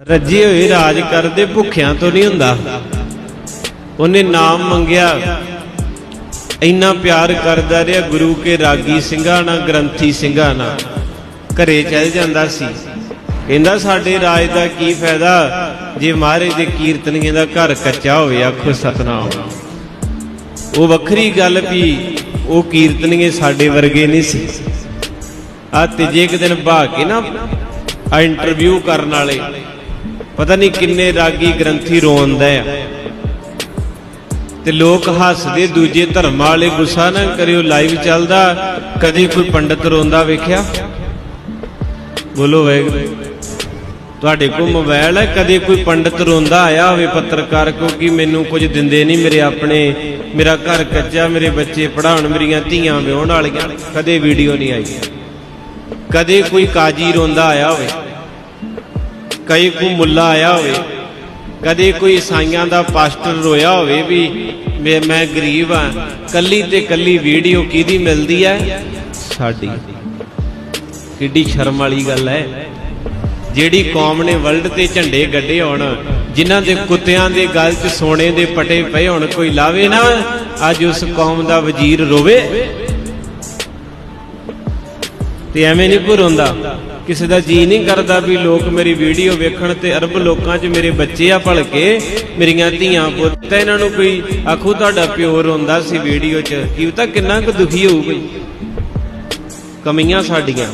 ਰੱਜੇ ਹੋਏ ਰਾਜ ਕਰਦੇ ਭੁੱਖਿਆਂ ਤੋਂ ਨਹੀਂ ਹੁੰਦਾ। ਉਹਨੇ ਨਾਮ ਮੰਗਿਆ, ਇੰਨਾ ਪਿਆਰ ਕਰਦਾ ਰਿਹਾ ਗੁਰੂ ਕੇ ਰਾਗੀ ਸਿੰਘਾਂ ਨਾਲ ਗ੍ਰੰਥੀ ਸਿੰਘਾਂ ਨਾਲ ਘਰੇ ਚਲ ਜਾਂਦਾ ਸੀ। ਕਹਿੰਦਾ, ਸਾਡੇ ਰਾਜ ਦਾ ਕੀ ਫਾਇਦਾ? ਜੇ ਮਹਾਰਾਜ ਦੇ ਕੀਰਤਨੀਆਂ ਦਾ ਘਰ ਕੱਚਾ ਹੋਵੇ, ਆਖੋ ਸਤਨਾਮ। ਉਹ ਵੱਖਰੀ ਗੱਲ ਵੀ, ਉਹ ਕੀਰਤਨੀਏ ਸਾਡੇ ਵਰਗੇ ਨਹੀਂ ਸੀ। ਆ ਤੀਜੇ ਕੁ ਦਿਨ ਭਾ ਕੇ ਨਾ ਆ ਇੰਟਰਵਿਊ ਕਰਨ ਵਾਲੇ। ਪਤਾ ਨਹੀਂ ਕਿੰਨੇ ਰਾਗੀ ਗ੍ਰੰਥੀ ਰੋਂਦਾ ਆ। ਤੇ ਲੋਕ ਹੱਸਦੇ ਦੂਜੇ ਧਰਮਾਂ ਵਾਲੇ ਗੁੱਸਾ ਨਾ ਕਰਿਓ ਲਾਈਵ ਚੱਲਦਾ, ਕਦੇ ਕੋਈ ਪੰਡਤ ਰੋਂਦਾ ਵੇਖਿਆ? ਬੋਲੋ ਵਾਹਿਗੁਰੂ। ਤੁਹਾਡੇ ਕੋਲ ਮੋਬਾਈਲ ਹੈ ਕਦੇ ਕੋਈ ਪੰਡਤ ਰੋਂਦਾ ਆਇਆ ਹੋਵੇ ਪੱਤਰਕਾਰ ਕਿਉਂਕਿ ਮੈਨੂੰ ਕੁਝ ਦਿੰਦੇ ਨਹੀਂ ਮੇਰੇ ਆਪਣੇ, ਮੇਰਾ ਘਰ ਕੱਚਾ, ਮੇਰੇ ਬੱਚੇ ਪੜਾਉਣ ਮੇਰੀਆਂ ਧੀਆਂ ਵਿਆਹੁਣ ਵਾਲੀਆਂ, ਕਦੇ ਵੀਡੀਓ ਨਹੀਂ ਆਈ। ਕਦੇ ਕੋਈ ਕਾਜੀ ਰੋਂਦਾ ਆਇਆ ਹੋਵੇ। ਕਈ ਕੋਈ ਮੁੱਲਾ ਆਇਆ ਹੋਵੇ, ਕਦੇ ਕੋਈ ਈਸਾਈਆਂ ਦਾ ਪਾਸਟਰ ਰੋਇਆ ਹੋਵੇ ਵੀ ਮੈਂ ਗਰੀਬ ਆ ਕੱਲੀ ਤੇ ਕੱਲੀ ਵੀਡੀਓ ਕਿਹਦੀ ਮਿਲਦੀ ਹੈ? ਸਾਡੀ। ਕਿੱਡੀ ਸ਼ਰਮ ਵਾਲੀ ਗੱਲ ਹੈ। ਜਿਹੜੀ ਕੌਮ ਨੇ ਵਰਲਡ ਤੇ ਝੰਡੇ ਗੱਡੇ ਹੋਣ, ਜਿਨ੍ਹਾਂ ਦੇ ਕੁੱਤਿਆਂ ਦੇ ਗਲ 'ਚ ਸੋਨੇ ਦੇ ਪਟੇ ਪਏ ਹੋਣ, ਕੋਈ ਲਾਵੇ ਨਾ, ਅੱਜ ਉਸ ਕੌਮ ਦਾ ਵਜ਼ੀਰ ਰੋਵੇ। ਤੇ ਐਵੇਂ ਨਹੀਂ ਕੋਈ ਰੋਂਦਾ ਕਿਸੇ ਦਾ ਜੀ ਨਹੀਂ ਕਰਦਾ ਵੀ ਲੋਕ ਮੇਰੀ ਵੀਡੀਓ ਵੇਖਣ ਤੇ ਅਰਬ ਲੋਕਾਂ 'ਚ ਮੇਰੇ ਬੱਚੇ ਆ ਭਲਕੇ, ਮੇਰੀਆਂ ਧੀਆਂ ਪੁੱਤ। ਇਹਨਾਂ ਨੂੰ ਕੋਈ ਆਖੂ ਤੁਹਾਡਾ ਪਿਓ ਰੋਂਦਾ ਸੀ ਵੀਡੀਓ 'ਚ। ਕੀ ਪਤਾ ਕਿੰਨਾ ਕੁ ਦੁਖੀ ਹੋਊ ਕੋਈ। ਕਮੀਆਂ ਸਾਡੀਆਂ।